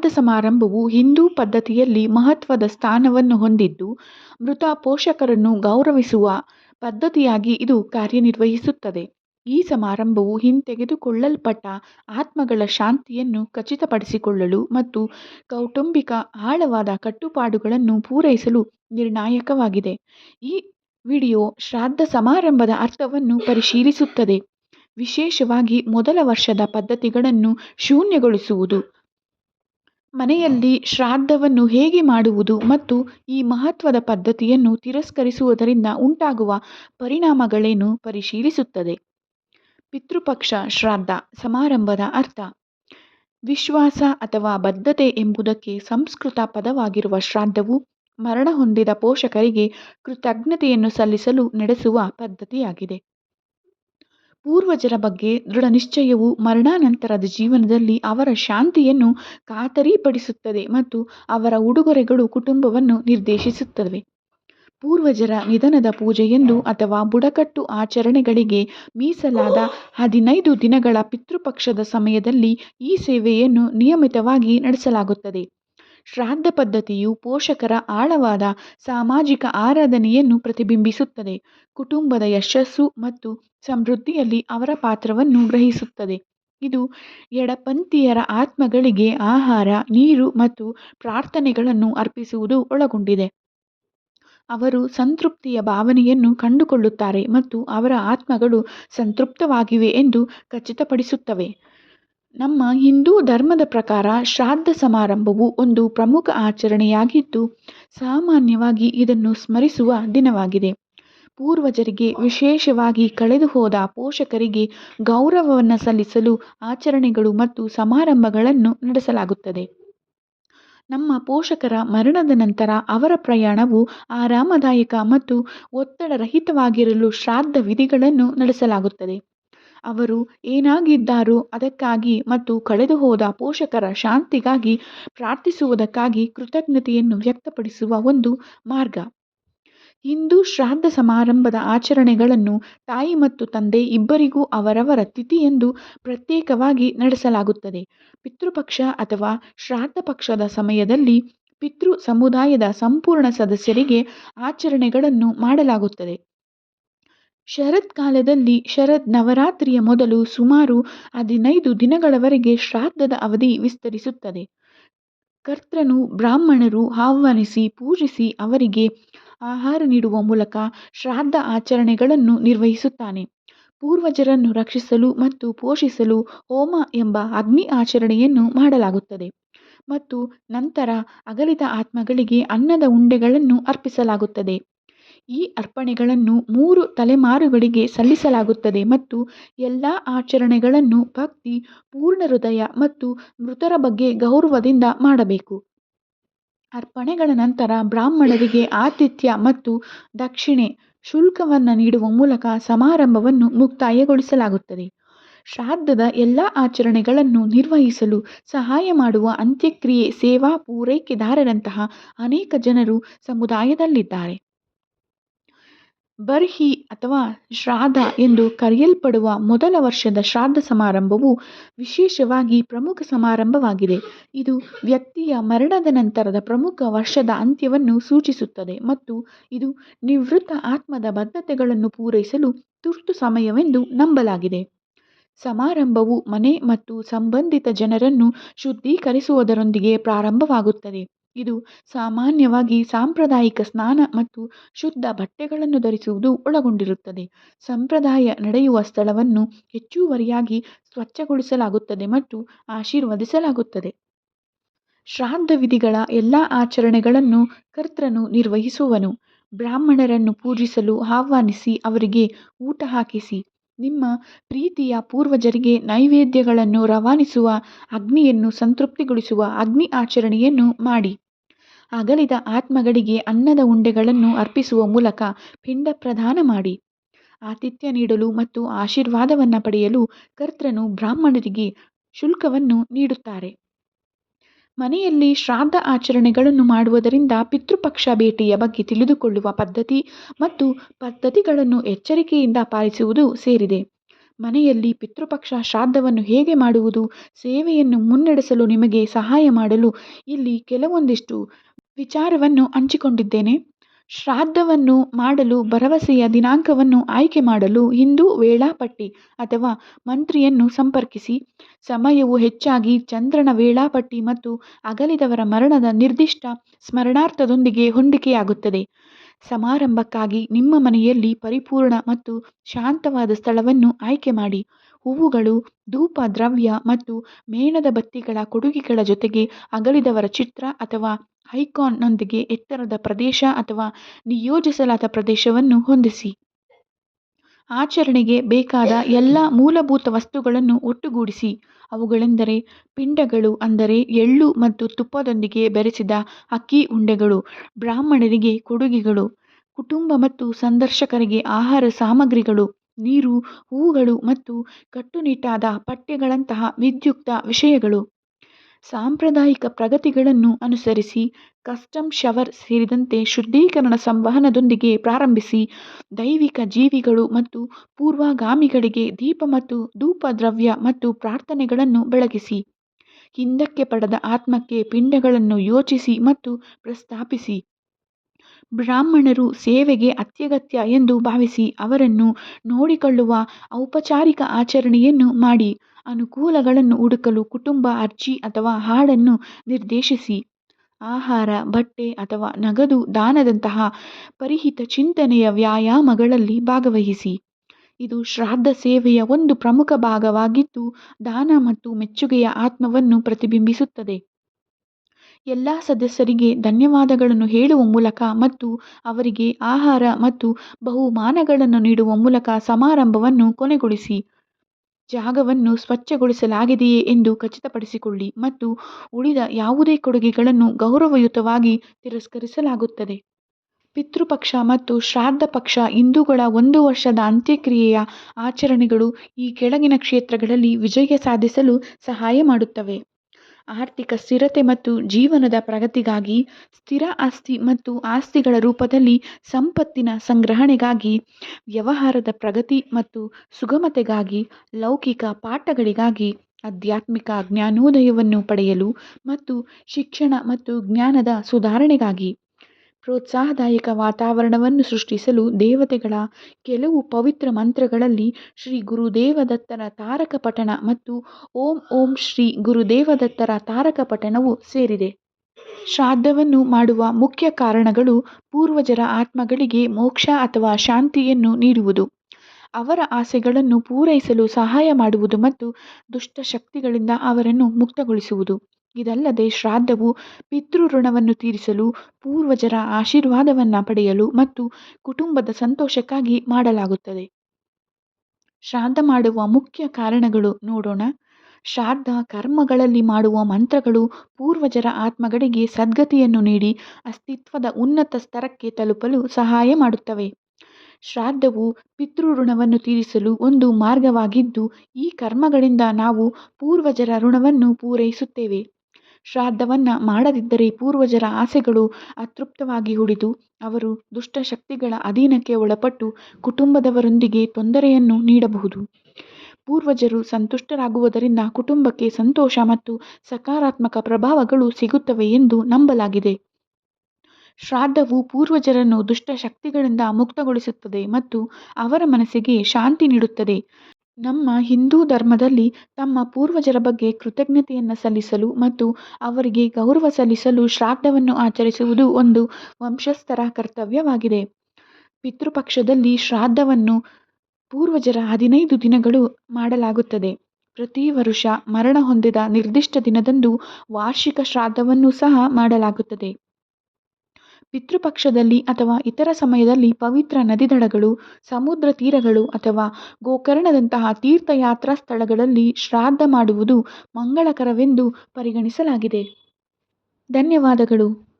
ಶ್ರಾದ್ದ ಸಮಾರಂಭವು ಹಿಂದೂ ಪದ್ಧತಿಯಲ್ಲಿ ಮಹತ್ವದ ಸ್ಥಾನವನ್ನು ಹೊಂದಿದ್ದು, ಮೃತ ಪೋಷಕರನ್ನು ಗೌರವಿಸುವ ಪದ್ಧತಿಯಾಗಿ ಇದು ಕಾರ್ಯನಿರ್ವಹಿಸುತ್ತದೆ. ಈ ಸಮಾರಂಭವು ಹಿಂತೆಗೆದುಕೊಳ್ಳಲ್ಪಟ್ಟ ಆತ್ಮಗಳ ಶಾಂತಿಯನ್ನು ಖಚಿತಪಡಿಸಿಕೊಳ್ಳಲು ಮತ್ತು ಕೌಟುಂಬಿಕ ಆಳವಾದ ಕಟ್ಟುಪಾಡುಗಳನ್ನು ಪೂರೈಸಲು ನಿರ್ಣಾಯಕವಾಗಿದೆ. ಈ ವಿಡಿಯೋ ಶ್ರಾದ್ದ ಸಮಾರಂಭದ ಅರ್ಥವನ್ನು ಪರಿಶೀಲಿಸುತ್ತದೆ. ವಿಶೇಷವಾಗಿ ಮೊದಲ ವರ್ಷದ ಪದ್ಧತಿಗಳನ್ನು ಶೂನ್ಯಗೊಳಿಸುವುದು. ಮನೆಯಲ್ಲಿ ಶ್ರಾದ್ದವನ್ನು ಹೇಗೆ ಮಾಡುವುದು ಮತ್ತು ಈ ಮಹತ್ವದ ಪದ್ಧತಿಯನ್ನು ತಿರಸ್ಕರಿಸುವುದರಿಂದ ಉಂಟಾಗುವ ಪರಿಣಾಮಗಳೇನು ಪರಿಶೀಲಿಸುತ್ತದೆ? ಪಿತೃಪಕ್ಷ ಶ್ರಾದ್ದ ಸಮಾರಂಭದ ಅರ್ಥ. ವಿಶ್ವಾಸ ಅಥವಾ ಬದ್ಧತೆ ಎಂಬುದಕ್ಕೆ ಸಂಸ್ಕೃತ ಪದವಾಗಿರುವ ಶ್ರಾದ್ದವು ಮರಣ ಹೊಂದಿದ ಪೋಷಕರಿಗೆ ಕೃತಜ್ಞತೆಯನ್ನು ಸಲ್ಲಿಸಲು ನಡೆಸುವ ಪದ್ಧತಿಯಾಗಿದೆ. ಪೂರ್ವಜರ ಬಗ್ಗೆ ದೃಢನಿಶ್ಚಯವು ಮರಣಾನಂತರದ ಜೀವನದಲ್ಲಿ ಅವರ ಶಾಂತಿಯನ್ನು ಖಾತರಿಪಡಿಸುತ್ತದೆ ಮತ್ತು ಅವರ ಉಡುಗೊರೆಗಳು ಕುಟುಂಬವನ್ನು ನಿರ್ದೇಶಿಸುತ್ತವೆ. ಪೂರ್ವಜರ ನಿಧನದ ಪೂಜೆಯೆಂದು ಅಥವಾ ಬುಡಕಟ್ಟು ಆಚರಣೆಗಳಿಗೆ ಮೀಸಲಾದ ಹದಿನೈದು ದಿನಗಳ ಪಿತೃಪಕ್ಷದ ಸಮಯದಲ್ಲಿ ಈ ಸೇವೆಯನ್ನು ನಿಯಮಿತವಾಗಿ ನಡೆಸಲಾಗುತ್ತದೆ. ಶ್ರಾದ್ದ ಪದ್ಧತಿಯು ಪೋಷಕರ ಆಳವಾದ ಸಾಮಾಜಿಕ ಆರಾಧನೆಯನ್ನು ಪ್ರತಿಬಿಂಬಿಸುತ್ತದೆ. ಕುಟುಂಬದ ಯಶಸ್ಸು ಮತ್ತು ಸಮೃದ್ಧಿಯಲ್ಲಿ ಅವರ ಪಾತ್ರವನ್ನು ಗ್ರಹಿಸುತ್ತದೆ. ಇದು ಎಡಪಂಥೀಯರ ಆತ್ಮಗಳಿಗೆ ಆಹಾರ, ನೀರು ಮತ್ತು ಪ್ರಾರ್ಥನೆಗಳನ್ನು ಅರ್ಪಿಸುವುದು ಒಳಗೊಂಡಿದೆ. ಅವರು ಸಂತೃಪ್ತಿಯ ಭಾವನೆಯನ್ನು ಕಂಡುಕೊಳ್ಳುತ್ತಾರೆ ಮತ್ತು ಅವರ ಆತ್ಮಗಳು ಸಂತೃಪ್ತವಾಗಿವೆ ಎಂದು ಖಚಿತಪಡಿಸುತ್ತವೆ. ನಮ್ಮ ಹಿಂದೂ ಧರ್ಮದ ಪ್ರಕಾರ ಶ್ರಾದ್ದ ಸಮಾರಂಭವು ಒಂದು ಪ್ರಮುಖ ಆಚರಣೆಯಾಗಿದ್ದು, ಸಾಮಾನ್ಯವಾಗಿ ಇದನ್ನು ಸ್ಮರಿಸುವ ದಿನವಾಗಿದೆ. ಪೂರ್ವಜರಿಗೆ ವಿಶೇಷವಾಗಿ ಕಳೆದುಹೋದ ಪೋಷಕರಿಗೆ ಗೌರವವನ್ನು ಸಲ್ಲಿಸಲು ಆಚರಣೆಗಳು ಮತ್ತು ಸಮಾರಂಭಗಳನ್ನು ನಡೆಸಲಾಗುತ್ತದೆ. ನಮ್ಮ ಪೋಷಕರ ಮರಣದ ನಂತರ ಅವರ ಪ್ರಯಾಣವು ಆರಾಮದಾಯಕ ಮತ್ತು ಒತ್ತಡರಹಿತವಾಗಿರಲು ಶ್ರಾದ್ದ ವಿಧಿಗಳನ್ನು ನಡೆಸಲಾಗುತ್ತದೆ. ಅವರು ಏನಾಗಿದ್ದಾರೋ ಅದಕ್ಕಾಗಿ ಮತ್ತು ಕಳೆದುಹೋದ ಪೋಷಕರ ಶಾಂತಿಗಾಗಿ ಪ್ರಾರ್ಥಿಸುವುದಕ್ಕಾಗಿ ಕೃತಜ್ಞತೆಯನ್ನು ವ್ಯಕ್ತಪಡಿಸುವ ಒಂದು ಮಾರ್ಗ. ಹಿಂದೂ ಶ್ರಾದ್ದ ಸಮಾರಂಭದ ಆಚರಣೆಗಳನ್ನು ತಾಯಿ ಮತ್ತು ತಂದೆ ಇಬ್ಬರಿಗೂ ಅವರವರ ತಿಥಿಯೆಂದು ಪ್ರತ್ಯೇಕವಾಗಿ ನಡೆಸಲಾಗುತ್ತದೆ. ಪಿತೃಪಕ್ಷ ಅಥವಾ ಶ್ರಾದ್ದ ಪಕ್ಷದ ಸಮಯದಲ್ಲಿ ಪಿತೃ ಸಮುದಾಯದ ಸಂಪೂರ್ಣ ಸದಸ್ಯರಿಗೆ ಆಚರಣೆಗಳನ್ನು ಮಾಡಲಾಗುತ್ತದೆ. ಶರತ್ಕಾಲದಲ್ಲಿ ಶರದ್ ನವರಾತ್ರಿಯ ಮೊದಲು ಸುಮಾರು ಹದಿನೈದು ದಿನಗಳವರೆಗೆ ಶ್ರಾದ್ದದ ಅವಧಿ ವಿಸ್ತರಿಸುತ್ತದೆ. ಕರ್ತೃನು ಬ್ರಾಹ್ಮಣರು ಆಹ್ವಾನಿಸಿ, ಪೂಜಿಸಿ ಅವರಿಗೆ ಆಹಾರ ನೀಡುವ ಮೂಲಕ ಶ್ರಾದ್ದ ಆಚರಣೆಗಳನ್ನು ನಿರ್ವಹಿಸುತ್ತಾನೆ. ಪೂರ್ವಜರನ್ನು ರಕ್ಷಿಸಲು ಮತ್ತು ಪೋಷಿಸಲು ಹೋಮ ಎಂಬ ಅಗ್ನಿ ಆಚರಣೆಯನ್ನು ಮಾಡಲಾಗುತ್ತದೆ ಮತ್ತು ನಂತರ ಅಗಲಿದ ಆತ್ಮಗಳಿಗೆ ಅನ್ನದ ಉಂಡೆಗಳನ್ನು ಅರ್ಪಿಸಲಾಗುತ್ತದೆ. ಈ ಅರ್ಪಣೆಗಳನ್ನು ಮೂರು ತಲೆಮಾರುಗಳಿಗೆ ಸಲ್ಲಿಸಲಾಗುತ್ತದೆ ಮತ್ತು ಎಲ್ಲ ಆಚರಣೆಗಳನ್ನು ಭಕ್ತಿ, ಪೂರ್ಣ ಹೃದಯ ಮತ್ತು ಮೃತರ ಬಗ್ಗೆ ಗೌರವದಿಂದ ಮಾಡಬೇಕು. ಅರ್ಪಣೆಗಳ ನಂತರ ಬ್ರಾಹ್ಮಣರಿಗೆ ಆತಿಥ್ಯ ಮತ್ತು ದಕ್ಷಿಣೆ, ಶುಲ್ಕವನ್ನು ನೀಡುವ ಮೂಲಕ ಸಮಾರಂಭವನ್ನು ಮುಕ್ತಾಯಗೊಳಿಸಲಾಗುತ್ತದೆ. ಶ್ರಾದ್ದದ ಎಲ್ಲ ಆಚರಣೆಗಳನ್ನು ನಿರ್ವಹಿಸಲು ಸಹಾಯ ಮಾಡುವ ಅಂತ್ಯಕ್ರಿಯೆ ಸೇವಾ ಪೂರೈಕೆದಾರರಂತಹ ಅನೇಕ ಜನರು ಸಮುದಾಯದಲ್ಲಿದ್ದಾರೆ. ಬರ್ಹಿ ಅಥವಾ ಶ್ರಾದ್ದ ಎಂದು ಕರೆಯಲ್ಪಡುವ ಮೊದಲ ವರ್ಷದ ಶ್ರಾದ್ದ ಸಮಾರಂಭವು ವಿಶೇಷವಾಗಿ ಪ್ರಮುಖ ಸಮಾರಂಭವಾಗಿದೆ. ಇದು ವ್ಯಕ್ತಿಯ ಮರಣದ ನಂತರದ ಪ್ರಮುಖ ವರ್ಷದ ಅಂತ್ಯವನ್ನು ಸೂಚಿಸುತ್ತದೆ ಮತ್ತು ಇದು ನಿವೃತ್ತ ಆತ್ಮದ ಬದ್ಧತೆಗಳನ್ನು ಪೂರೈಸಲು ತುರ್ತು ಸಮಯವೆಂದು ನಂಬಲಾಗಿದೆ. ಸಮಾರಂಭವು ಮನೆ ಮತ್ತು ಸಂಬಂಧಿತ ಜನರನ್ನು ಶುದ್ಧೀಕರಿಸುವುದರೊಂದಿಗೆ ಪ್ರಾರಂಭವಾಗುತ್ತದೆ. ಇದು ಸಾಮಾನ್ಯವಾಗಿ ಸಾಂಪ್ರದಾಯಿಕ ಸ್ನಾನ ಮತ್ತು ಶುದ್ಧ ಬಟ್ಟೆಗಳನ್ನು ಧರಿಸುವುದು ಒಳಗೊಂಡಿರುತ್ತದೆ. ಸಂಪ್ರದಾಯ ನಡೆಯುವ ಸ್ಥಳವನ್ನು ಹೆಚ್ಚುವರಿಯಾಗಿ ಸ್ವಚ್ಛಗೊಳಿಸಲಾಗುತ್ತದೆ ಮತ್ತು ಆಶೀರ್ವದಿಸಲಾಗುತ್ತದೆ. ಶ್ರಾದ್ದ ವಿಧಿಗಳ ಎಲ್ಲ ಆಚರಣೆಗಳನ್ನು ಕರ್ತೃನು ನಿರ್ವಹಿಸುವನು. ಬ್ರಾಹ್ಮಣರನ್ನು ಪೂಜಿಸಲು ಆಹ್ವಾನಿಸಿ ಅವರಿಗೆ ಊಟ ಹಾಕಿಸಿ. ನಿಮ್ಮ ಪ್ರೀತಿಯ ಪೂರ್ವಜರಿಗೆ ನೈವೇದ್ಯಗಳನ್ನು ರವಾನಿಸುವ ಅಗ್ನಿಯನ್ನು ಸಂತೃಪ್ತಿಗೊಳಿಸುವ ಅಗ್ನಿ ಆಚರಣೆಯನ್ನು ಮಾಡಿ. ಅಗಲಿದ ಆತ್ಮಗಳಿಗೆ ಅನ್ನದ ಉಂಡೆಗಳನ್ನು ಅರ್ಪಿಸುವ ಮೂಲಕ ಪಿಂಡ ಪ್ರದಾನ ಮಾಡಿ. ಆತಿಥ್ಯ ನೀಡಲು ಮತ್ತು ಆಶೀರ್ವಾದವನ್ನು ಪಡೆಯಲು ಕರ್ತೃನು ಬ್ರಾಹ್ಮಣರಿಗೆ ಶುಲ್ಕವನ್ನು ನೀಡುತ್ತಾರೆ. ಮನೆಯಲ್ಲಿ ಶ್ರಾದ್ದ ಆಚರಣೆಗಳನ್ನು ಮಾಡುವುದರಿಂದ ಪಿತೃಪಕ್ಷ ಭೇಟಿಯ ಬಗ್ಗೆ ತಿಳಿದುಕೊಳ್ಳುವ ಪದ್ಧತಿ ಮತ್ತು ಪದ್ಧತಿಗಳನ್ನು ಎಚ್ಚರಿಕೆಯಿಂದ ಪಾಲಿಸುವುದು ಸೇರಿದೆ. ಮನೆಯಲ್ಲಿ ಪಿತೃಪಕ್ಷ ಶ್ರಾದ್ದವನ್ನು ಹೇಗೆ ಮಾಡುವುದು, ಸೇವೆಯನ್ನು ಮುನ್ನಡೆಸಲು ನಿಮಗೆ ಸಹಾಯ ಮಾಡಲು ಇಲ್ಲಿ ಕೆಲವೊಂದಿಷ್ಟು ವಿಚಾರವನ್ನು ಹಂಚಿಕೊಂಡಿದ್ದೇನೆ. ಶ್ರಾದ್ದವನ್ನು ಮಾಡಲು, ಭರವಸೆಯ ದಿನಾಂಕವನ್ನು ಆಯ್ಕೆ ಮಾಡಲು ಹಿಂದೂ ವೇಳಾಪಟ್ಟಿ ಅಥವಾ ಮಂತ್ರಿಯನ್ನು ಸಂಪರ್ಕಿಸಿ. ಸಮಯವು ಹೆಚ್ಚಾಗಿ ಚಂದ್ರನ ವೇಳಾಪಟ್ಟಿ ಮತ್ತು ಅಗಲಿದವರ ಮರಣದ ನಿರ್ದಿಷ್ಟ ಸ್ಮರಣಾರ್ಥದೊಂದಿಗೆ ಹೊಂದಿಕೆಯಾಗುತ್ತದೆ. ಸಮಾರಂಭಕ್ಕಾಗಿ ನಿಮ್ಮ ಮನೆಯಲ್ಲಿ ಪರಿಪೂರ್ಣ ಮತ್ತು ಶಾಂತವಾದ ಸ್ಥಳವನ್ನು ಆಯ್ಕೆ ಮಾಡಿ. ಹೂವುಗಳು, ಧೂಪ, ದ್ರವ್ಯ ಮತ್ತು ಮೇಣದ ಬತ್ತಿಗಳ ಕೊಡುಗೆಗಳ ಜೊತೆಗೆ ಅಗಲಿದವರ ಚಿತ್ರ ಅಥವಾ ಐಕಾನ್ನೊಂದಿಗೆ ಎತ್ತರದ ಪ್ರದೇಶ ಅಥವಾ ನಿಯೋಜಿಸಲಾದ ಪ್ರದೇಶವನ್ನು ಹೊಂದಿಸಿ. ಆಚರಣೆಗೆ ಬೇಕಾದ ಎಲ್ಲ ಮೂಲಭೂತ ವಸ್ತುಗಳನ್ನು ಒಟ್ಟುಗೂಡಿಸಿ. ಅವುಗಳೆಂದರೆ ಪಿಂಡಗಳು ಅಂದರೆ ಎಳ್ಳು ಮತ್ತು ತುಪ್ಪದೊಂದಿಗೆ ಬೆರೆಸಿದ ಅಕ್ಕಿ ಉಂಡೆಗಳು, ಬ್ರಾಹ್ಮಣರಿಗೆ ಕೊಡುಗೆಗಳು, ಕುಟುಂಬ ಮತ್ತು ಸಂದರ್ಶಕರಿಗೆ ಆಹಾರ ಸಾಮಗ್ರಿಗಳು, ನೀರು, ಹೂಗಳು ಮತ್ತು ಕಟ್ಟುನಿಟ್ಟಾದ ಪಠ್ಯಗಳಂತಹ ವಿದ್ಯುಕ್ತ ವಿಷಯಗಳು. ಸಾಂಪ್ರದಾಯಿಕ ಪ್ರಗತಿಗಳನ್ನು ಅನುಸರಿಸಿ, ಕಸ್ಟಮ್ ಶವರ್ ಸೇರಿದಂತೆ ಶುದ್ಧೀಕರಣ ಸಂವಹನದೊಂದಿಗೆ ಪ್ರಾರಂಭಿಸಿ, ದೈವಿಕ ಜೀವಿಗಳು ಮತ್ತು ಪೂರ್ವಗಾಮಿಗಳಿಗೆ ದೀಪ ಮತ್ತು ಧೂಪ ದ್ರವ್ಯ ಮತ್ತು ಪ್ರಾರ್ಥನೆಗಳನ್ನು ಬೆಳಗಿಸಿ, ಹಿಂದಕ್ಕೆ ಪಡೆದ ಆತ್ಮಕ್ಕೆ ಪಿಂಡಗಳನ್ನು ಯೋಚಿಸಿ ಮತ್ತು ಪ್ರಸ್ತಾಪಿಸಿ, ಬ್ರಾಹ್ಮಣರು ಸೇವೆಗೆ ಅತ್ಯಗತ್ಯ ಎಂದು ಭಾವಿಸಿ ಅವರನ್ನು ನೋಡಿಕೊಳ್ಳುವ ಔಪಚಾರಿಕ ಆಚರಣೆಯನ್ನು ಮಾಡಿ. ಅನುಕೂಲಗಳನ್ನು ಹುಡುಕಲು ಕುಟುಂಬ ಅರ್ಜಿ ಅಥವಾ ಹಾಡನ್ನು ನಿರ್ದೇಶಿಸಿ. ಆಹಾರ, ಬಟ್ಟೆ ಅಥವಾ ನಗದು ದಾನದಂತಹ ಪರಿಹಿತ ಚಿಂತನೆಯ ವ್ಯಾಯಾಮಗಳಲ್ಲಿ ಭಾಗವಹಿಸಿ. ಇದು ಶ್ರಾದ್ದ ಸೇವೆಯ ಒಂದು ಪ್ರಮುಖ ಭಾಗವಾಗಿದ್ದು, ದಾನ ಮತ್ತು ಮೆಚ್ಚುಗೆಯ ಆತ್ಮವನ್ನು ಪ್ರತಿಬಿಂಬಿಸುತ್ತದೆ. ಎಲ್ಲ ಸದಸ್ಯರಿಗೆ ಧನ್ಯವಾದಗಳನ್ನು ಹೇಳುವ ಮೂಲಕ ಮತ್ತು ಅವರಿಗೆ ಆಹಾರ ಮತ್ತು ಬಹುಮಾನಗಳನ್ನು ನೀಡುವ ಮೂಲಕ ಸಮಾರಂಭವನ್ನು ಕೊನೆಗೊಳಿಸಿ. ಜಾಗವನ್ನು ಸ್ವಚ್ಛಗೊಳಿಸಲಾಗಿದೆಯೇ ಎಂದು ಖಚಿತಪಡಿಸಿಕೊಳ್ಳಿ ಮತ್ತು ಉಳಿದ ಯಾವುದೇ ಕೊಡುಗೆಗಳನ್ನು ಗೌರವಯುತವಾಗಿ ತಿರಸ್ಕರಿಸಲಾಗುತ್ತದೆ. ಪಿತೃಪಕ್ಷ ಮತ್ತು ಶ್ರಾದ್ದ ಪಕ್ಷ ಹಿಂದೂಗಳ ಒಂದು ವರ್ಷದ ಅಂತ್ಯಕ್ರಿಯೆಯ ಆಚರಣೆಗಳು ಈ ಕೆಳಗಿನ ಕ್ಷೇತ್ರಗಳಲ್ಲಿ ವಿಜಯ ಸಾಧಿಸಲು ಸಹಾಯ ಮಾಡುತ್ತವೆ. ಆರ್ಥಿಕ ಸ್ಥಿರತೆ ಮತ್ತು ಜೀವನದ ಪ್ರಗತಿಗಾಗಿ ಸ್ಥಿರ ಆಸ್ತಿ ಮತ್ತು ಆಸ್ತಿಗಳ ರೂಪದಲ್ಲಿ ಸಂಪತ್ತಿನ ಸಂಗ್ರಹಣೆಗಾಗಿ, ವ್ಯವಹಾರದ ಪ್ರಗತಿ ಮತ್ತು ಸುಗಮತೆಗಾಗಿ, ಲೌಕಿಕ ಪಾಠಗಳಿಗಾಗಿ, ಆಧ್ಯಾತ್ಮಿಕ ಜ್ಞಾನೋದಯವನ್ನು ಪಡೆಯಲು ಮತ್ತು ಶಿಕ್ಷಣ ಮತ್ತು ಜ್ಞಾನದ ಸುಧಾರಣೆಗಾಗಿ. ಪ್ರೋತ್ಸಾಹದಾಯಕ ವಾತಾವರಣವನ್ನು ಸೃಷ್ಟಿಸಲು ದೇವತೆಗಳ ಕೆಲವು ಪವಿತ್ರ ಮಂತ್ರಗಳಲ್ಲಿ ಶ್ರೀ ಗುರುದೇವದತ್ತರ ತಾರಕ ಪಠಣ ಮತ್ತು ಓಂ ಓಂ ಶ್ರೀ ಗುರುದೇವದತ್ತರ ತಾರಕ ಪಠಣವು ಸೇರಿದೆ. ಶ್ರಾದ್ದವನ್ನು ಮಾಡುವ ಮುಖ್ಯ ಕಾರಣಗಳು ಪೂರ್ವಜರ ಆತ್ಮಗಳಿಗೆ ಮೋಕ್ಷ ಅಥವಾ ಶಾಂತಿಯನ್ನು ನೀಡುವುದು. ಅವರ ಆಸೆಗಳನ್ನು ಪೂರೈಸಲು ಸಹಾಯ ಮಾಡುವುದು ಮತ್ತು ದುಷ್ಟ ಶಕ್ತಿಗಳಿಂದ ಅವರನ್ನು ಮುಕ್ತಗೊಳಿಸುವುದು. ಇದಲ್ಲದೆ ಶ್ರಾದ್ಧವು ಪಿತೃ ಋಣವನ್ನು ತೀರಿಸಲು, ಪೂರ್ವಜರ ಆಶೀರ್ವಾದವನ್ನು ಪಡೆಯಲು ಮತ್ತು ಕುಟುಂಬದ ಸಂತೋಷಕ್ಕಾಗಿ ಮಾಡಲಾಗುತ್ತದೆ. ಶ್ರಾದ್ದ ಮಾಡುವ ಮುಖ್ಯ ಕಾರಣಗಳು ನೋಡೋಣ. ಶ್ರಾದ್ದ ಕರ್ಮಗಳಲ್ಲಿ ಮಾಡುವ ಮಂತ್ರಗಳು ಪೂರ್ವಜರ ಆತ್ಮಗಳಿಗೆ ಸದ್ಗತಿಯನ್ನು ನೀಡಿ ಅಸ್ತಿತ್ವದ ಉನ್ನತ ಸ್ತರಕ್ಕೆ ತಲುಪಲು ಸಹಾಯ ಮಾಡುತ್ತವೆ. ಶ್ರಾದ್ದವು ಪಿತೃ ಋಣವನ್ನು ತೀರಿಸಲು ಒಂದು ಮಾರ್ಗವಾಗಿದ್ದು, ಈ ಕರ್ಮಗಳಿಂದ ನಾವು ಪೂರ್ವಜರ ಋಣವನ್ನು ಪೂರೈಸುತ್ತೇವೆ. ಶ್ರಾದ್ದವನ್ನು ಮಾಡದಿದ್ದರೆ ಪೂರ್ವಜರ ಆಸೆಗಳು ಅತೃಪ್ತವಾಗಿ ಉಳಿದು ಅವರು ದುಷ್ಟಶಕ್ತಿಗಳ ಅಧೀನಕ್ಕೆ ಒಳಪಟ್ಟು ಕುಟುಂಬದವರೊಂದಿಗೆ ತೊಂದರೆಯನ್ನು ನೀಡಬಹುದು. ಪೂರ್ವಜರು ಸಂತುಷ್ಟರಾಗುವುದರಿಂದ ಕುಟುಂಬಕ್ಕೆ ಸಂತೋಷ ಮತ್ತು ಸಕಾರಾತ್ಮಕ ಪ್ರಭಾವಗಳು ಸಿಗುತ್ತವೆ ಎಂದು ನಂಬಲಾಗಿದೆ. ಶ್ರಾದ್ದವು ಪೂರ್ವಜರನ್ನು ದುಷ್ಟ ಶಕ್ತಿಗಳಿಂದ ಮುಕ್ತಗೊಳಿಸುತ್ತದೆ ಮತ್ತು ಅವರ ಮನಸ್ಸಿಗೆ ಶಾಂತಿ ನೀಡುತ್ತದೆ. ನಮ್ಮ ಹಿಂದೂ ಧರ್ಮದಲ್ಲಿ ತಮ್ಮ ಪೂರ್ವಜರ ಬಗ್ಗೆ ಕೃತಜ್ಞತೆಯನ್ನು ಸಲ್ಲಿಸಲು ಮತ್ತು ಅವರಿಗೆ ಗೌರವ ಸಲ್ಲಿಸಲು ಶ್ರಾದ್ದವನ್ನು ಆಚರಿಸುವುದು ಒಂದು ವಂಶಸ್ಥರ ಕರ್ತವ್ಯವಾಗಿದೆ. ಪಿತೃಪಕ್ಷದಲ್ಲಿ ಶ್ರಾದ್ದವನ್ನು ಪೂರ್ವಜರ ಹದಿನೈದು ದಿನಗಳು ಮಾಡಲಾಗುತ್ತದೆ. ಪ್ರತಿ ವರುಷ ಮರಣ ಹೊಂದಿದ ನಿರ್ದಿಷ್ಟ ದಿನದಂದು ವಾರ್ಷಿಕ ಶ್ರಾದ್ದವನ್ನು ಸಹ ಮಾಡಲಾಗುತ್ತದೆ. ಪಿತೃಪಕ್ಷದಲ್ಲಿ ಅಥವಾ ಇತರ ಸಮಯದಲ್ಲಿ ಪವಿತ್ರ ನದಿದಡಗಳು, ಸಮುದ್ರ ತೀರಗಳು ಅಥವಾ ಗೋಕರ್ಣದಂತಹ ತೀರ್ಥಯಾತ್ರಾ ಸ್ಥಳಗಳಲ್ಲಿ ಶ್ರಾದ್ದ ಮಾಡುವುದು ಮಂಗಳಕರವೆಂದು ಪರಿಗಣಿಸಲಾಗಿದೆ. ಧನ್ಯವಾದಗಳು.